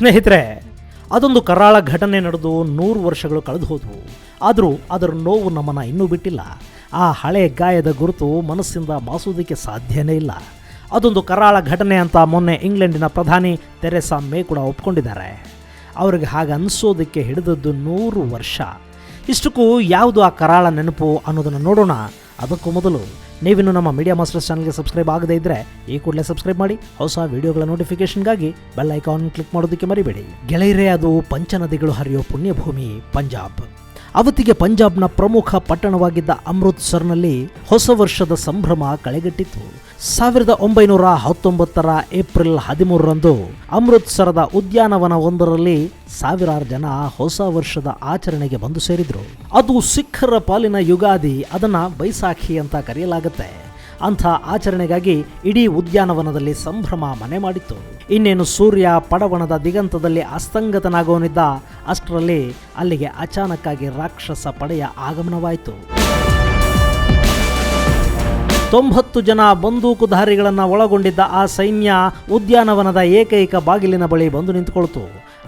ಸ್ನೇಹಿತರೆ, ಅದೊಂದು ಕರಾಳ ಘಟನೆ ನಡೆದು ನೂರು ವರ್ಷಗಳು ಕಳೆದು ಹೋದವು. ಆದರೂ ಅದರ ನೋವು ನಮ್ಮನ್ನು ಇನ್ನೂ ಬಿಟ್ಟಿಲ್ಲ. ಆ ಹಳೆ ಗಾಯದ ಗುರುತು ಮನಸ್ಸಿಂದ ಮಾಸೋದಕ್ಕೆ ಸಾಧ್ಯನೇ ಇಲ್ಲ. ಅದೊಂದು ಕರಾಳ ಘಟನೆ ಅಂತ ಮೊನ್ನೆ ಇಂಗ್ಲೆಂಡಿನ ಪ್ರಧಾನಿ ತೆರೆಸಾ ಮೇ ಕೂಡ ಒಪ್ಕೊಂಡಿದ್ದಾರೆ. ಅವ್ರಿಗೆ ಹಾಗೆ ಅನಿಸೋದಕ್ಕೆ ಹಿಡಿದದ್ದು ನೂರು ವರ್ಷ. ಇಷ್ಟಕ್ಕೂ ಯಾವುದು ಆ ಕರಾಳ ನೆನಪು ಅನ್ನೋದನ್ನು ನೋಡೋಣ. ಅದಕ್ಕೂ ಮೊದಲು ನೀವಿನ್ನು ನಮ್ಮ ಮೀಡಿಯಾ ಮಾಸ್ಟರ್ಸ್ ಚಾನಲ್ಗೆ ಸಬ್ಸ್ಕ್ರೈಬ್ ಆಗದೇ ಇದ್ದರೆ ಈ ಕೂಡಲೇ ಸಬ್ಸ್ಕ್ರೈಬ್ ಮಾಡಿ, ಹೊಸ ವಿಡಿಯೋಗಳ ನೋಟಿಫಿಕೇಶನ್ಗಾಗಿ ಬೆಲ್ ಐಕಾನ್ ಕ್ಲಿಕ್ ಮಾಡೋದಕ್ಕೆ ಮರಿಬೇಡಿ. ಗೆಳೆಯರೇ, ಅದು ಪಂಚನದಿಗಳು ಹರಿಯೋ ಪುಣ್ಯಭೂಮಿ, ಪಂಜಾಬ್. ಅವತ್ತಿಗೆ ಪಂಜಾಬ್ನ ಪ್ರಮುಖ ಪಟ್ಟಣವಾಗಿದ್ದ ಅಮೃತ್ಸರ್ನಲ್ಲಿ ಹೊಸ ವರ್ಷದ ಸಂಭ್ರಮ ಕಳೆಗಟ್ಟಿತು. ಸಾವಿರದ ಒಂಬೈನೂರ ಹತ್ತೊಂಬತ್ತರ ಏಪ್ರಿಲ್ ಹದಿಮೂರರಂದು ಅಮೃತ್ಸರದ ಉದ್ಯಾನವನವೊಂದರಲ್ಲಿ ಸಾವಿರಾರು ಜನ ಹೊಸ ವರ್ಷದ ಆಚರಣೆಗೆ ಬಂದು ಸೇರಿದ್ರು. ಅದು ಸಿಖ್ಖರ ಪಾಲಿನ ಯುಗಾದಿ, ಅದನ್ನ ಬೈಸಾಖಿ ಅಂತ ಕರೆಯಲಾಗುತ್ತೆ. ಅಂಥ ಆಚರಣೆಗಾಗಿ ಇಡೀ ಉದ್ಯಾನವನದಲ್ಲಿ ಸಂಭ್ರಮ ಮನೆ ಮಾಡಿತ್ತು. ಇನ್ನೇನು ಸೂರ್ಯ ಪಡವಣದ ದಿಗಂತದಲ್ಲಿ ಅಸ್ತಂಗತನಾಗೋನಿದ್ದ ಅಷ್ಟರಲ್ಲಿ ಅಲ್ಲಿಗೆ ಅಚಾನಕ್ಕಾಗಿ ರಾಕ್ಷಸ ಪಡೆಯ ಆಗಮನವಾಯಿತು. ತೊಂಬತ್ತು ಜನ ಬಂದೂಕುಧಾರಿಗಳನ್ನು ಒಳಗೊಂಡಿದ್ದ ಆ ಸೈನ್ಯ ಉದ್ಯಾನವನದ ಏಕೈಕ ಬಾಗಿಲಿನ ಬಳಿ ಬಂದು ನಿಂತುಕೊಳ್ತು.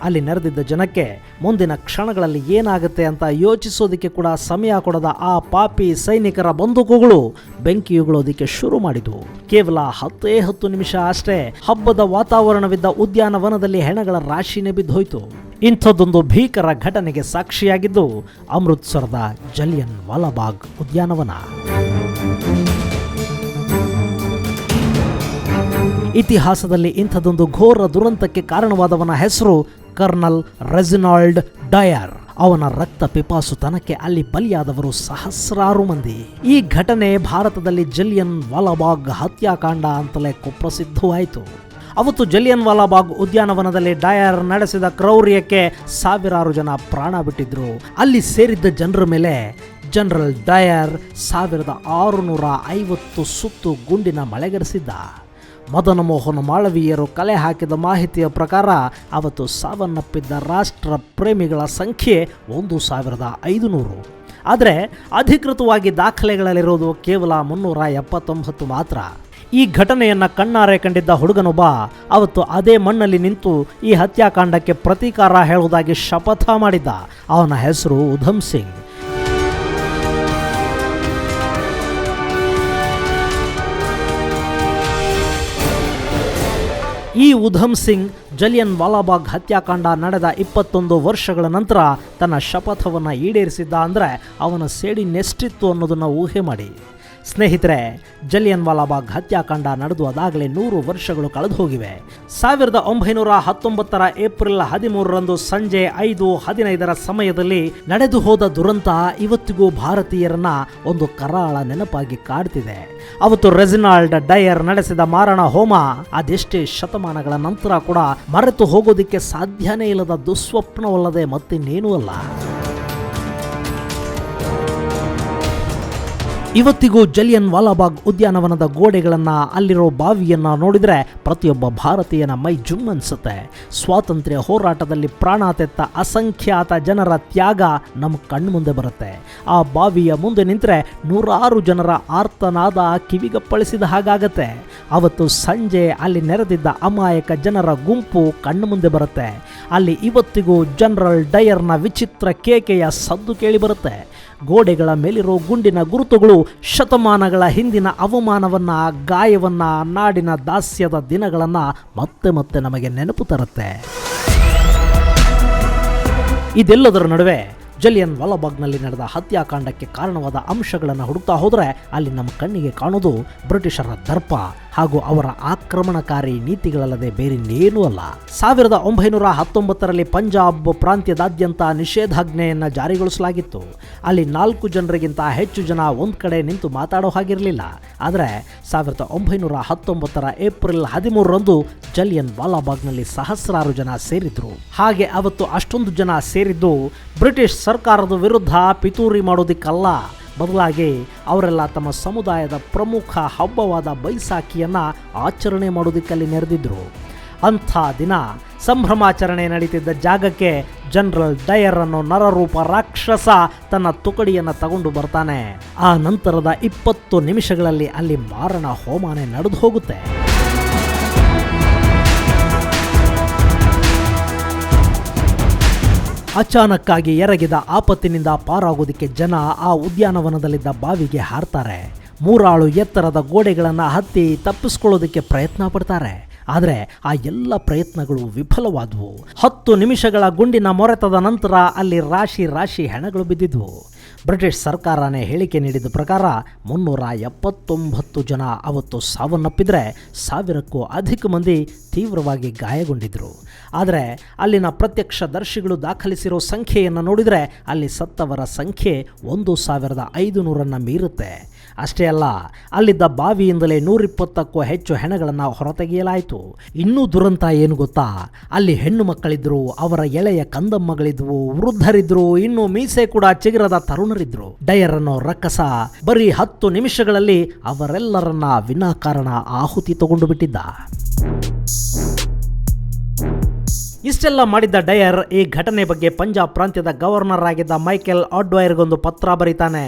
ಅಲ್ಲಿ ನೆರೆದಿದ್ದ ಜನಕ್ಕೆ ಮುಂದಿನ ಕ್ಷಣಗಳಲ್ಲಿ ಏನಾಗುತ್ತೆ ಅಂತ ಯೋಚಿಸೋದಕ್ಕೆ ಕೂಡ ಸಮಯ ಕೊಡದ ಆ ಪಾಪಿ ಸೈನಿಕರ ಬಂದೂಕುಗಳು ಬೆಂಕಿಯುಗಳೋದಕ್ಕೆ ಶುರು ಮಾಡಿದವು ಕೇವಲ ಹತ್ತೇ ಹತ್ತು ನಿಮಿಷ ಅಷ್ಟೇ ಹಬ್ಬದ ವಾತಾವರಣವಿದ್ದ ಉದ್ಯಾನವನದಲ್ಲಿ ಹೆಣಗಳ ರಾಶಿನೇ ಬಿದ್ದೋಯ್ತು ಇಂಥದ್ದೊಂದು ಭೀಕರ ಘಟನೆಗೆ ಸಾಕ್ಷಿಯಾಗಿದ್ದು ಅಮೃತ್ಸರದ ಜಲಿಯನ್ ವಾಲಾಬಾಗ್ ಉದ್ಯಾನವನ. ಇತಿಹಾಸದಲ್ಲಿ ಇಂಥದೊಂದು ಘೋರ ದುರಂತಕ್ಕೆ ಕಾರಣವಾದವನ ಹೆಸರು ಕರ್ನಲ್ ರೆಜಿನಾಲ್ಡ್ ಡಯರ್. ಅವನ ರಕ್ತ ಪಿಪಾಸುತನಕ್ಕೆ ಅಲ್ಲಿ ಬಲಿಯಾದವರು ಸಹಸ್ರಾರು ಮಂದಿ. ಈ ಘಟನೆ ಭಾರತದಲ್ಲಿ ಜಲಿಯನ್ ವಾಲಾಬಾಗ್ ಹತ್ಯಾಕಾಂಡ ಅಂತಲೇ ಕುಪ್ರಸಿದ್ಧವಾಯಿತು. ಅವತ್ತು ಜಲಿಯನ್ ವಾಲಾಬಾಗ್ ಉದ್ಯಾನವನದಲ್ಲಿ ಡಯರ್ ನಡೆಸಿದ ಕ್ರೌರ್ಯಕ್ಕೆ ಸಾವಿರಾರು ಜನ ಪ್ರಾಣ ಬಿಟ್ಟಿದ್ರು. ಅಲ್ಲಿ ಸೇರಿದ್ದ ಜನರ ಮೇಲೆ ಜನರಲ್ ಡಯರ್ ಸಾವಿರದ ಆರುನೂರ ಐವತ್ತು ಸುತ್ತು ಗುಂಡಿನ ಮಳೆಗರೆಸಿದ್ದ. ಮದನ ಮೋಹನ ಮಾಳವೀಯರು ಕಲೆ ಹಾಕಿದ ಮಾಹಿತಿಯ ಪ್ರಕಾರ ಅವತ್ತು ಸಾವನ್ನಪ್ಪಿದ್ದ ರಾಷ್ಟ್ರ ಪ್ರೇಮಿಗಳ ಸಂಖ್ಯೆ ಒಂದು ಸಾವಿರದ ಐದುನೂರು. ಆದರೆ ಅಧಿಕೃತವಾಗಿ ದಾಖಲೆಗಳಲ್ಲಿರೋದು ಕೇವಲ ಮುನ್ನೂರ ಎಪ್ಪತ್ತೊಂಬತ್ತು ಮಾತ್ರ. ಈ ಘಟನೆಯನ್ನು ಕಣ್ಣಾರೆ ಕಂಡಿದ್ದ ಹುಡುಗನೊಬ್ಬ ಅವತ್ತು ಅದೇ ಮಣ್ಣಲ್ಲಿ ನಿಂತು ಈ ಹತ್ಯಾಕಾಂಡಕ್ಕೆ ಪ್ರತೀಕಾರ ಹೇಳುವುದಾಗಿ ಶಪಥ ಮಾಡಿದ್ದ. ಅವನ ಹೆಸರು ಉಧಮ್ ಸಿಂಗ್. ಈ ಉಧಮ್ ಸಿಂಗ್, ಜಲಿಯನ್ ವಾಲಾಬಾಗ್ ಹತ್ಯಾಕಾಂಡ ನಡೆದ ಇಪ್ಪತ್ತೊಂದು ವರ್ಷಗಳ ನಂತರ ತನ್ನ ಶಪಥವನ್ನು ಈಡೇರಿಸಿದ್ದ ಅಂದರೆ ಅವನ ಸೇಡಿನೆಷ್ಟಿತ್ತು ಅನ್ನೋದನ್ನು ಊಹೆ ಮಾಡಿ. ಸ್ನೇಹಿತರೆ ಜಲಿಯನ್ ವಾಲಾಬಾಗ್ ಹತ್ಯಾಕಾಂಡ ನಡೆದು ಅದಾಗಲೇ ನೂರು ವರ್ಷಗಳು ಕಳೆದು ಹೋಗಿವೆ. ಸಾವಿರದ ಒಂಬೈನೂರ ಹತ್ತೊಂಬತ್ತರ ಏಪ್ರಿಲ್ ಹದಿಮೂರರಂದು ಸಂಜೆ ಐದು ಹದಿನೈದರ ಸಮಯದಲ್ಲಿ ನಡೆದು ಹೋದ ದುರಂತ ಇವತ್ತಿಗೂ ಭಾರತೀಯರನ್ನ ಒಂದು ಕರಾಳ ನೆನಪಾಗಿ ಕಾಡ್ತಿದೆ. ಅವತ್ತು ರೆಜಿನಾಲ್ಡ್ ಡಯರ್ ನಡೆಸಿದ ಮಾರಣ ಹೋಮ, ಅದೆಷ್ಟೇ ಶತಮಾನಗಳ ನಂತರ ಕೂಡ ಮರೆತು ಹೋಗೋದಿಕ್ಕೆ ಸಾಧ್ಯನೇ ಇಲ್ಲದ ದುಸ್ವಪ್ನವಲ್ಲದೆ ಮತ್ತಿನ್ನೇನೂ ಅಲ್ಲ. ಇವತ್ತಿಗೂ ಜಲಿಯನ್ ವಾಲಾಬಾಗ್ ಉದ್ಯಾನವನದ ಗೋಡೆಗಳನ್ನು ಅಲ್ಲಿರೋ ಬಾವಿಯನ್ನ ನೋಡಿದರೆ ಪ್ರತಿಯೊಬ್ಬ ಭಾರತೀಯನ ಮೈ ಜುಮ್ ಅನ್ಸುತ್ತೆ ಸ್ವಾತಂತ್ರ್ಯ ಹೋರಾಟದಲ್ಲಿ ಪ್ರಾಣ ತೆತ್ತ ಅಸಂಖ್ಯಾತ ಜನರ ತ್ಯಾಗ ನಮ್ಮ ಕಣ್ಮುಂದೆ ಬರುತ್ತೆ. ಆ ಬಾವಿಯ ಮುಂದೆ ನಿಂತರೆ ನೂರಾರು ಜನರ ಆರ್ತನಾದ ಕಿವಿಗಪ್ಪಳಿಸಿದ ಹಾಗಾಗತ್ತೆ. ಅವತ್ತು ಸಂಜೆ ಅಲ್ಲಿ ನೆರೆದಿದ್ದ ಅಮಾಯಕ ಜನರ ಗುಂಪು ಕಣ್ಣು ಮುಂದೆ ಬರುತ್ತೆ. ಅಲ್ಲಿ ಇವತ್ತಿಗೂ ಜನರಲ್ ಡಯರ್ನ ವಿಚಿತ್ರ ಕೇಕೆಯ ಸದ್ದು ಕೇಳಿ ಬರುತ್ತೆ. ಗೋಡೆಗಳ ಮೇಲಿರೋ ಗುಂಡಿನ ಗುರುತುಗಳು ಶತಮಾನಗಳ ಹಿಂದಿನ ಅವಮಾನವನ್ನ, ಗಾಯವನ್ನ, ನಾಡಿನ ದಾಸ್ಯದ ದಿನಗಳನ್ನ ಮತ್ತೆ ಮತ್ತೆ ನಮಗೆ ನೆನಪು ತರುತ್ತೆ. ಇದೆಲ್ಲದರ ನಡುವೆ ಜಲಿಯನ್ ವಾಲಾಬಾಗ್ನಲ್ಲಿ ನಡೆದ ಹತ್ಯಾಕಾಂಡಕ್ಕೆ ಕಾರಣವಾದ ಅಂಶಗಳನ್ನು ಹುಡುಕ್ತಾ ಹೋದರೆ ಅಲ್ಲಿ ನಮ್ಮ ಕಣ್ಣಿಗೆ ಕಾಣೋದು ಬ್ರಿಟಿಷರ ದರ್ಪ. ಹಾಗೂ ಅವರ ಆಕ್ರಮಣಕಾರಿ ನೀತಿಗಳಲ್ಲದೆ ಬೇರಿನ್ನೇನೂ ಅಲ್ಲ. ಸಾವಿರದ ಒಂಬೈನೂರ ಹತ್ತೊಂಬತ್ತರಲ್ಲಿ ಪಂಜಾಬ್ ಪ್ರಾಂತ್ಯದಾದ್ಯಂತ ನಿಷೇಧಾಜ್ಞೆಯನ್ನು ಜಾರಿಗೊಳಿಸಲಾಗಿತ್ತು. ಅಲ್ಲಿ ನಾಲ್ಕು ಜನರಿಗಿಂತ ಹೆಚ್ಚು ಜನ ಒಂದು ಕಡೆ ನಿಂತು ಮಾತಾಡೋ ಹಾಗಿರಲಿಲ್ಲ. ಆದರೆ ಸಾವಿರದ ಒಂಬೈನೂರ ಹತ್ತೊಂಬತ್ತರ ಏಪ್ರಿಲ್ ಹದಿಮೂರರಂದು ಜಲಿಯನ್ ವಾಲಾಬಾಗ್ನಲ್ಲಿ ಸಹಸ್ರಾರು ಜನ ಸೇರಿದ್ರು. ಹಾಗೆ ಅವತ್ತು ಅಷ್ಟೊಂದು ಜನ ಸೇರಿದ್ದು ಬ್ರಿಟಿಷ್ ಸರ್ಕಾರದ ವಿರುದ್ಧ ಪಿತೂರಿ ಮಾಡೋದಿಕ್ಕಲ್ಲ. ಬದಲಾಗಿ ಅವರೆಲ್ಲ ತಮ್ಮ ಸಮುದಾಯದ ಪ್ರಮುಖ ಹಬ್ಬವಾದ ಬೈಸಾಖಿಯನ್ನು ಆಚರಣೆ ಮಾಡೋದಕ್ಕಲ್ಲಿ ನೆರೆದಿದ್ದರು ಅಂಥ ದಿನ ಸಂಭ್ರಮಾಚರಣೆ ನಡೀತಿದ್ದ ಜಾಗಕ್ಕೆ ಜನರಲ್ ಡಯರ್ ಅನ್ನೋ ನರರೂಪ ರಾಕ್ಷಸ ತನ್ನ ತುಕಡಿಯನ್ನು ತಗೊಂಡು ಬರ್ತಾನೆ. ಆ ನಂತರದ ಇಪ್ಪತ್ತು ನಿಮಿಷಗಳಲ್ಲಿ ಅಲ್ಲಿ ಮಾರಣ ಹೋಮಾನೆ ನಡೆದು ಹೋಗುತ್ತೆ. ಅಚಾನಕ್ಕಾಗಿ ಎರಗಿದ ಆಪತ್ತಿನಿಂದ ಪಾರಾಗೋದಕ್ಕೆ ಜನ ಆ ಉದ್ಯಾನವನದಲ್ಲಿದ್ದ ಬಾವಿಗೆ ಹಾರ್ತಾರೆ. ಮೂರಾಳು ಎತ್ತರದ ಗೋಡೆಗಳನ್ನು ಹತ್ತಿ ತಪ್ಪಿಸ್ಕೊಳ್ಳೋದಕ್ಕೆ ಪ್ರಯತ್ನ ಪಡ್ತಾರೆ. ಆದರೆ ಆ ಎಲ್ಲ ಪ್ರಯತ್ನಗಳು ವಿಫಲವಾದವು. ಹತ್ತು ನಿಮಿಷಗಳ ಗುಂಡಿನ ಮೊರೆತದ ನಂತರ ಅಲ್ಲಿ ರಾಶಿ ರಾಶಿ ಹೆಣಗಳು ಬಿದ್ದಿದ್ವು. ಬ್ರಿಟಿಷ್ ಸರ್ಕಾರನೇ ಹೇಳಿಕೆ ನೀಡಿದ ಪ್ರಕಾರ ಮುನ್ನೂರ ಎಪ್ಪತ್ತೊಂಬತ್ತು ಜನ ಅವತ್ತು ಸಾವನ್ನಪ್ಪಿದರೆ ಸಾವಿರಕ್ಕೂ ಅಧಿಕ ಮಂದಿ ತೀವ್ರವಾಗಿ ಗಾಯಗೊಂಡಿದ್ದರು ಆದರೆ ಅಲ್ಲಿನ ಪ್ರತ್ಯಕ್ಷದರ್ಶಿಗಳು ದಾಖಲಿಸಿರೋ ಸಂಖ್ಯೆಯನ್ನು ನೋಡಿದರೆ ಅಲ್ಲಿ ಸತ್ತವರ ಸಂಖ್ಯೆ ಒಂದು ಸಾವಿರದ ಐದು ನೂರನ್ನು ಮೀರುತ್ತೆ. ಅಷ್ಟೇ ಅಲ್ಲ, ಅಲ್ಲಿದ್ದ ಬಾವಿಯಿಂದಲೇ ನೂರಿಪ್ಪತ್ತಕ್ಕೂ ಹೆಚ್ಚು ಹೆಣಗಳನ್ನು ಹೊರತೆಗೆಯಲಾಯಿತು. ಇನ್ನೂ ದುರಂತ ಏನು ಗೊತ್ತಾ? ಅಲ್ಲಿ ಹೆಣ್ಣು ಮಕ್ಕಳಿದ್ರು, ಅವರ ಎಳೆಯ ಕಂದಮ್ಮಗಳಿದ್ವು, ವೃದ್ಧರಿದ್ರು, ಇನ್ನು ಮೀಸೆ ಕೂಡ ಚಿಗುರದ ತರುಣರಿದ್ರು ಡಯರ್ ಅನ್ನೋ ರಕ್ಕಸ. ಬರೀ ಹತ್ತು ನಿಮಿಷಗಳಲ್ಲಿ ಅವರೆಲ್ಲರನ್ನ ವಿನಾಕಾರಣ ಆಹುತಿ ತಗೊಂಡು ಬಿಟ್ಟಿದ್ದ. ಇಷ್ಟೆಲ್ಲ ಮಾಡಿದ್ದ ಡಯರ್ ಈ ಘಟನೆ ಬಗ್ಗೆ ಪಂಜಾಬ್ ಪ್ರಾಂತ್ಯದ ಗವರ್ನರ್ ಆಗಿದ್ದ ಮೈಕೆಲ್ ಆಡ್ವೈರ್ಗೊಂದು ಪತ್ರ ಬರೀತಾನೆ.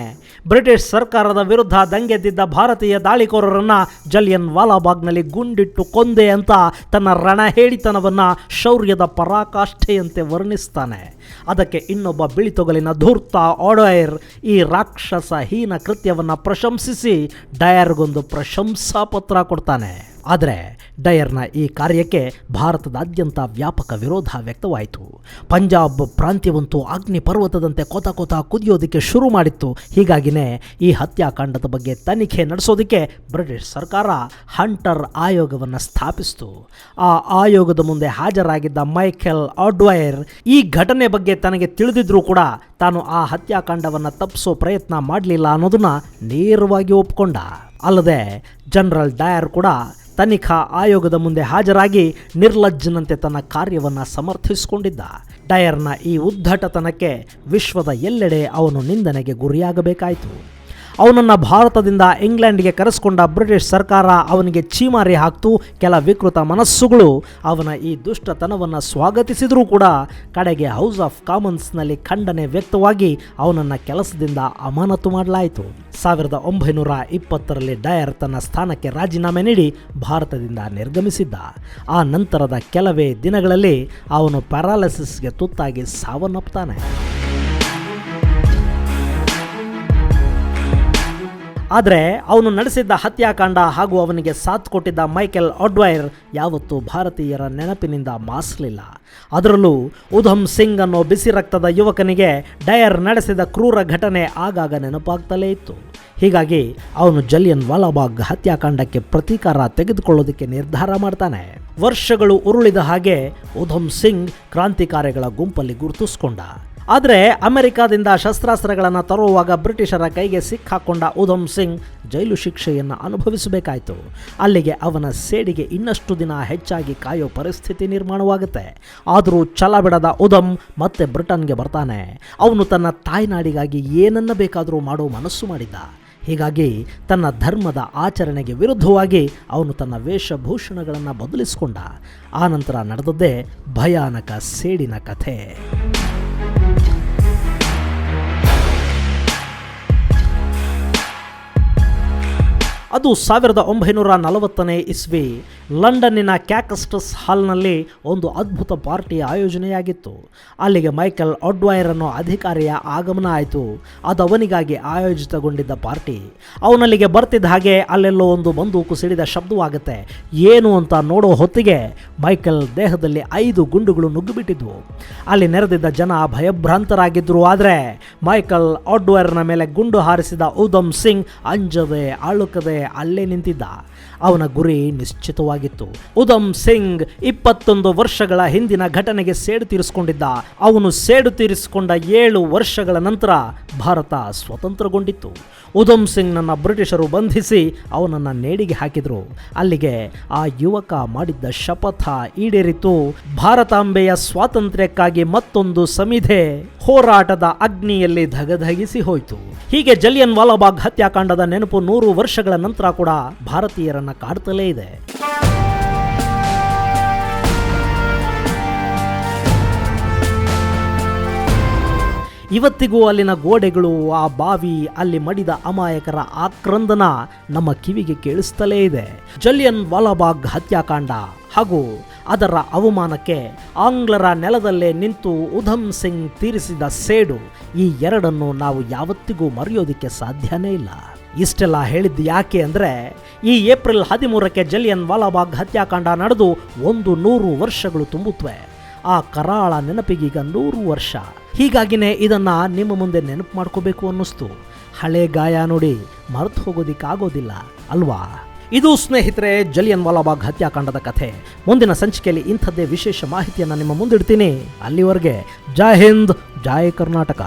ಬ್ರಿಟಿಷ್ ಸರ್ಕಾರದ ವಿರುದ್ಧ ದಂಗೆದ್ದಿದ್ದ ಭಾರತೀಯ ದಾಳಿಕೋರರನ್ನ ಜಲಿಯನ್ ವಾಲಾಬಾಗ್ನಲ್ಲಿ ಗುಂಡಿಟ್ಟು ಕೊಂದೆ ಅಂತ ತನ್ನ ರಣಹೇಡಿತನವನ್ನ ಶೌರ್ಯದ ಪರಾಕಾಷ್ಠೆಯಂತೆ ವರ್ಣಿಸ್ತಾನೆ. ಅದಕ್ಕೆ ಇನ್ನೊಬ್ಬ ಬಿಳಿತೊಗಲಿನ ಧೂರ್ತ ಆಡ್ವಾಯರ್ ಈ ರಾಕ್ಷಸ ಹೀನ ಕೃತ್ಯವನ್ನ ಪ್ರಶಂಸಿಸಿ ಡಯರ್ಗೊಂದು ಪ್ರಶಂಸಾ ಪತ್ರ ಕೊಡ್ತಾನೆ. ಆದರೆ ಡಯರ್ನ ಈ ಕಾರ್ಯಕ್ಕೆ ಭಾರತದಾದ್ಯಂತ ವ್ಯಾಪಕ ವಿರೋಧ ವ್ಯಕ್ತವಾಯಿತು. ಪಂಜಾಬ್ ಪ್ರಾಂತ್ಯವಂತೂ ಅಗ್ನಿ ಪರ್ವತದಂತೆ ಕೊತ ಕೊತ ಕುದಿಯೋದಕ್ಕೆ ಶುರು ಮಾಡಿತ್ತು. ಹೀಗಾಗಿನೇ ಈ ಹತ್ಯಾಕಾಂಡದ ಬಗ್ಗೆ ತನಿಖೆ ನಡೆಸೋದಕ್ಕೆ ಬ್ರಿಟಿಷ್ ಸರ್ಕಾರ ಹಂಟರ್ ಆಯೋಗವನ್ನು ಸ್ಥಾಪಿಸಿತು. ಆ ಆಯೋಗದ ಮುಂದೆ ಹಾಜರಾಗಿದ್ದ ಮೈಕೆಲ್ ಆಡ್ವೈರ್ ಈ ಘಟನೆ ಬಗ್ಗೆ ತನಗೆ ತಿಳಿದಿದ್ರೂ ಕೂಡ ತಾನು ಆ ಹತ್ಯಾಕಾಂಡವನ್ನು ತಪ್ಪಿಸೋ ಪ್ರಯತ್ನ ಮಾಡಲಿಲ್ಲ ಅನ್ನೋದನ್ನ ನೇರವಾಗಿ ಒಪ್ಕೊಂಡ. ಅಲ್ಲದೆ ಜನರಲ್ ಡಯರ್ ಕೂಡ ತನಿಖಾ ಆಯೋಗದ ಮುಂದೆ ಹಾಜರಾಗಿ ನಿರ್ಲಜ್ಜನಂತೆ ತನ್ನ ಕಾರ್ಯವನ್ನು ಸಮರ್ಥಿಸಿಕೊಂಡಿದ್ದ. ಡಯರ್ನ ಈ ಉದ್ದಟತನಕ್ಕೆ ವಿಶ್ವದ ಎಲ್ಲೆಡೆ ಅವನು ನಿಂದನೆಗೆ ಗುರಿಯಾಗಬೇಕಾಯಿತು. ಅವನನ್ನು ಭಾರತದಿಂದ ಇಂಗ್ಲೆಂಡ್ಗೆ ಕರೆಸ್ಕೊಂಡ ಬ್ರಿಟಿಷ್ ಸರ್ಕಾರ ಅವನಿಗೆ ಚೀಮಾರಿ ಹಾಕ್ತು. ಕೆಲ ವಿಕೃತ ಮನಸ್ಸುಗಳು ಅವನ ಈ ದುಷ್ಟತನವನ್ನು ಸ್ವಾಗತಿಸಿದರೂ ಕೂಡ ಕಡೆಗೆ ಹೌಸ್ ಆಫ್ ಕಾಮನ್ಸ್ನಲ್ಲಿ ಖಂಡನೆ ವ್ಯಕ್ತವಾಗಿ ಅವನನ್ನು ಕೆಲಸದಿಂದ ಅಮಾನತು ಮಾಡಲಾಯಿತು. ಸಾವಿರದ ಒಂಬೈನೂರ ಇಪ್ಪತ್ತರಲ್ಲಿ ಡಯರ್ ತನ್ನ ಸ್ಥಾನಕ್ಕೆ ರಾಜೀನಾಮೆ ನೀಡಿ ಭಾರತದಿಂದ ನಿರ್ಗಮಿಸಿದ್ದ. ಆ ನಂತರದ ಕೆಲವೇ ದಿನಗಳಲ್ಲಿ ಅವನು ಪ್ಯಾರಾಲಿಸಿಸ್ಗೆ ತುತ್ತಾಗಿ ಸಾವನ್ನಪ್ತಾನೆ ಆದರೆ ಅವನು ನಡೆಸಿದ್ದ ಹತ್ಯಾಕಾಂಡ ಹಾಗೂ ಅವನಿಗೆ ಸಾಥ್ ಕೊಟ್ಟಿದ್ದ ಮೈಕೆಲ್ ಅಡ್ವೈರ್ ಯಾವತ್ತೂ ಭಾರತೀಯರ ನೆನಪಿನಿಂದ ಮಾಸಲಿಲ್ಲ. ಅದರಲ್ಲೂ ಉಧಮ್ ಸಿಂಗ್ ಅನ್ನೋ ಬಿಸಿ ರಕ್ತದ ಯುವಕನಿಗೆ ಡಯರ್ ನಡೆಸಿದ ಕ್ರೂರ ಘಟನೆ ಆಗಾಗ ನೆನಪಾಗ್ತಲೇ ಇತ್ತು. ಹೀಗಾಗಿ ಅವನು ಜಲಿಯನ್ ವಾಲಾಬಾಗ್ ಹತ್ಯಾಕಾಂಡಕ್ಕೆ ಪ್ರತೀಕಾರ ತೆಗೆದುಕೊಳ್ಳೋದಕ್ಕೆ ನಿರ್ಧಾರ ಮಾಡ್ತಾನೆ. ವರ್ಷಗಳು ಉರುಳಿದ ಹಾಗೆ ಉಧಮ್ ಸಿಂಗ್ ಕ್ರಾಂತಿಕಾರಿಗಳ ಗುಂಪಲ್ಲಿ ಗುರುತಿಸ್ಕೊಂಡ. ಆದರೆ ಅಮೆರಿಕಾದಿಂದ ಶಸ್ತ್ರಾಸ್ತ್ರಗಳನ್ನು ತರುವಾಗ ಬ್ರಿಟಿಷರ ಕೈಗೆ ಸಿಕ್ಕಾಕೊಂಡ ಉಧಮ್ ಸಿಂಗ್ ಜೈಲು ಶಿಕ್ಷೆಯನ್ನು ಅನುಭವಿಸಬೇಕಾಯಿತು. ಅಲ್ಲಿಗೆ ಅವನ ಸೇಡಿಗೆ ಇನ್ನಷ್ಟು ದಿನ ಹೆಚ್ಚಾಗಿ ಕಾಯೋ ಪರಿಸ್ಥಿತಿ ನಿರ್ಮಾಣವಾಗುತ್ತೆ. ಆದರೂ ಛಲ ಬಿಡದ ಉಧಮ್ ಮತ್ತೆ ಬ್ರಿಟನ್ಗೆ ಬರ್ತಾನೆ. ಅವನು ತನ್ನ ತಾಯ್ನಾಡಿಗಾಗಿ ಏನನ್ನ ಬೇಕಾದರೂ ಮಾಡೋ ಮನಸ್ಸು ಮಾಡಿದ್ದ. ಹೀಗಾಗಿ ತನ್ನ ಧರ್ಮದ ಆಚರಣೆಗೆ ವಿರುದ್ಧವಾಗಿ ಅವನು ತನ್ನ ವೇಷಭೂಷಣಗಳನ್ನು ಬದಲಿಸಿಕೊಂಡ. ಆನಂತರ ನಡೆದದ್ದೇ ಭಯಾನಕ ಸೇಡಿನ ಕಥೆ. ಅದು ಸಾವಿರದ ಒಂಬೈನೂರ ನಲವತ್ತನೇ ಇಸ್ವಿ. ಲಂಡನ್ನಿನ ಕ್ಯಾಕಸ್ಟಸ್ ಹಾಲ್ನಲ್ಲಿ ಒಂದು ಅದ್ಭುತ ಪಾರ್ಟಿಯ ಆಯೋಜನೆಯಾಗಿತ್ತು. ಅಲ್ಲಿಗೆ ಮೈಕೆಲ್ ಅಡ್ವೈರ್ ಅನ್ನೋ ಅಧಿಕಾರಿಯ ಆಗಮನ ಆಯಿತು. ಅದು ಅವನಿಗಾಗಿ ಆಯೋಜಿತಗೊಂಡಿದ್ದ ಪಾರ್ಟಿ. ಅವನಲ್ಲಿಗೆ ಬರ್ತಿದ್ದ ಹಾಗೆ ಅಲ್ಲೆಲ್ಲೋ ಒಂದು ಬಂದೂಕು ಸಿಡಿದ ಶಬ್ದವಾಗುತ್ತೆ. ಏನು ಅಂತ ನೋಡೋ ಹೊತ್ತಿಗೆ ಮೈಕೆಲ್ ದೇಹದಲ್ಲಿ ಐದು ಗುಂಡುಗಳು ನುಗ್ಗಿಬಿಟ್ಟಿದ್ವು. ಅಲ್ಲಿ ನೆರೆದಿದ್ದ ಜನ ಭಯಭ್ರಾಂತರಾಗಿದ್ದರು ಆದರೆ ಮೈಕಲ್ ಆಡ್ವೈರ್ನ ಮೇಲೆ ಗುಂಡು ಹಾರಿಸಿದ ಉಧಮ್ ಸಿಂಗ್ ಅಂಜದೆ ಅಳುಕದೆ ಅಲ್ಲೇ ನಿಂತಿದ್ದ. ಅವನ ಗುರಿ ನಿಶ್ಚಿತವಾಗಿತ್ತು ಉದಮ್ ಸಿಂಗ್ ಇಪ್ಪತ್ತೊಂದು ವರ್ಷಗಳ ಹಿಂದಿನ ಘಟನೆಗೆ ಸೇಡು ತೀರಿಸಿಕೊಂಡಿದ್ದ. ಅವನು ಸೇಡು ತೀರಿಸಿಕೊಂಡ ಏಳು ವರ್ಷಗಳ ನಂತರ ಭಾರತ ಸ್ವತಂತ್ರಗೊಂಡಿತ್ತು. ಉಧಮ್ ಸಿಂಗ್ನನ್ನ ಬ್ರಿಟಿಷರು ಬಂಧಿಸಿ ಅವನನ್ನು ನೇಡಿಗೆ ಹಾಕಿದರು. ಅಲ್ಲಿಗೆ ಆ ಯುವಕ ಮಾಡಿದ್ದ ಶಪಥ ಈಡೇರಿತು. ಭಾರತಾಂಬೆಯ ಸ್ವಾತಂತ್ರ್ಯಕ್ಕಾಗಿ ಮತ್ತೊಂದು ಸಮಿಧೆ ಹೋರಾಟದ ಅಗ್ನಿಯಲ್ಲಿ ಧಗಧಗಿಸಿ ಹೋಯಿತು. ಹೀಗೆ ಜಲಿಯನ್ ವಾಲಾಬಾಗ್ ಹತ್ಯಾಕಾಂಡದ ನೆನಪು ನೂರು ವರ್ಷಗಳ ನಂತರ ಕೂಡ ಭಾರತೀಯರನ್ನ ಕಾಡ್ತಲೇ ಇದೆ. ಇವತ್ತಿಗೂ ಅಲ್ಲಿನ ಗೋಡೆಗಳು, ಆ ಬಾವಿ ಅಲ್ಲಿ ಮಡಿದ ಅಮಾಯಕರ ಆಕ್ರಂದನ ನಮ್ಮ ಕಿವಿಗೆ ಕೇಳಿಸ್ತಲೇ ಇದೆ. ಜಲಿಯನ್ ವಾಲಾಬಾಗ್ ಹತ್ಯಾಕಾಂಡ ಹಾಗೂ ಅದರ ಅವಮಾನಕ್ಕೆ ಆಂಗ್ಲರ ನೆಲದಲ್ಲೇ ನಿಂತು ಉಧಮ್ ಸಿಂಗ್ ತೀರಿಸಿದ ಸೇಡು, ಈ ಎರಡನ್ನು ನಾವು ಯಾವತ್ತಿಗೂ ಮರೆಯೋದಿಕ್ಕೆ ಸಾಧ್ಯನೇ ಇಲ್ಲ. ಇಷ್ಟೆಲ್ಲ ಹೇಳಿದ್ದು ಯಾಕೆ ಅಂದರೆ, ಈ ಏಪ್ರಿಲ್ ಹದಿಮೂರಕ್ಕೆ ಜಲಿಯನ್ ವಾಲಾಬಾಗ್ ಹತ್ಯಾಕಾಂಡ ನಡೆದು ಒಂದು ನೂರು ವರ್ಷಗಳು ತುಂಬುತ್ತವೆ ಆ ಕರಾಳ ನೆನಪಿಗೀಗ ನೂರು ವರ್ಷ. ಹೀಗಾಗಿನೇ ಇದನ್ನ ನಿಮ್ಮ ಮುಂದೆ ನೆನಪು ಮಾಡ್ಕೋಬೇಕು ಅನ್ನಿಸ್ತು. ಹಳೆ ಗಾಯ ನೋಡಿ ಮರೆತು ಹೋಗೋದಿಕ್ಕಾಗೋದಿಲ್ಲ, ಅಲ್ವಾ? ಇದು ಸ್ನೇಹಿತರೆ, ಜಲಿಯನ್ ವಾಲಾಬಾಗ್ ಹತ್ಯಾಕಾಂಡದ ಕಥೆ. ಮುಂದಿನ ಸಂಚಿಕೆಯಲ್ಲಿ ಇಂಥದ್ದೇ ವಿಶೇಷ ಮಾಹಿತಿಯನ್ನು ನಿಮ್ಮ ಮುಂದಿಡ್ತೀನಿ. ಅಲ್ಲಿವರೆಗೆ ಜೈ ಹಿಂದ್, ಜೈ ಕರ್ನಾಟಕ.